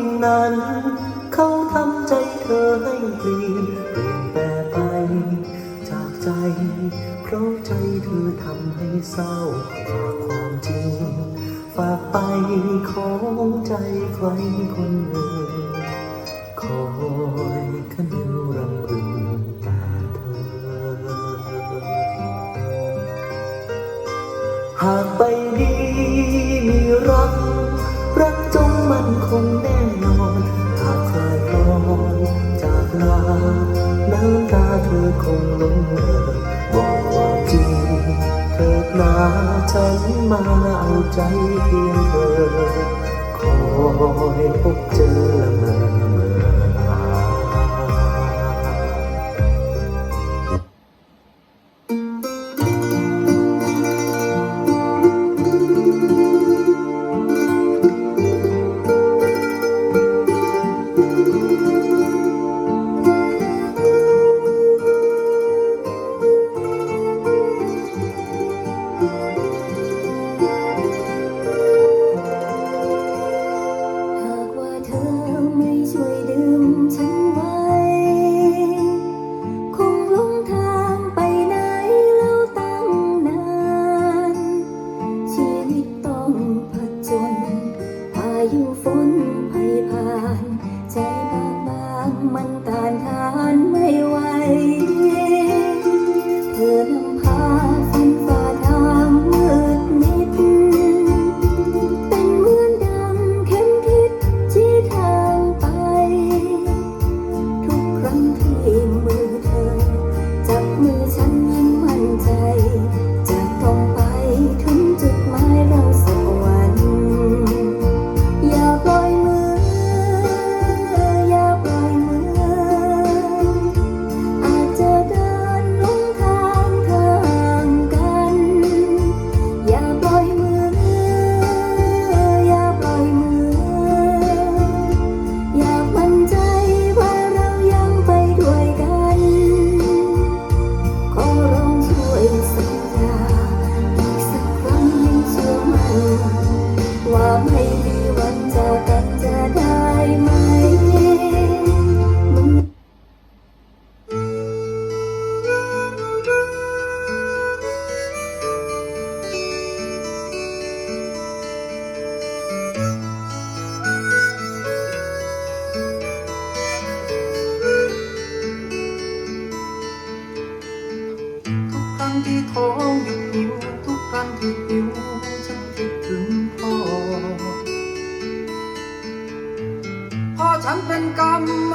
งนั้น เขาทำใจเธอให้เปลี่ยนเปลี่ยนแปลไปจากใจ เพราะใจเธอทำให้เศร้ากว่าความจริง ฝากไปของใจใครคนหนึ่งคอยคะนึงรำพึงต่เธอ หากไปนี้มีรัก คงแน่นอนหากคลายคลอนจากลาน้ำตาเธอคงล้นเอ่อบอกความจริงเถิดนาฉันมาเอาใจเพียงเธอคอยพบ มันต้านทาน เป็นกรรม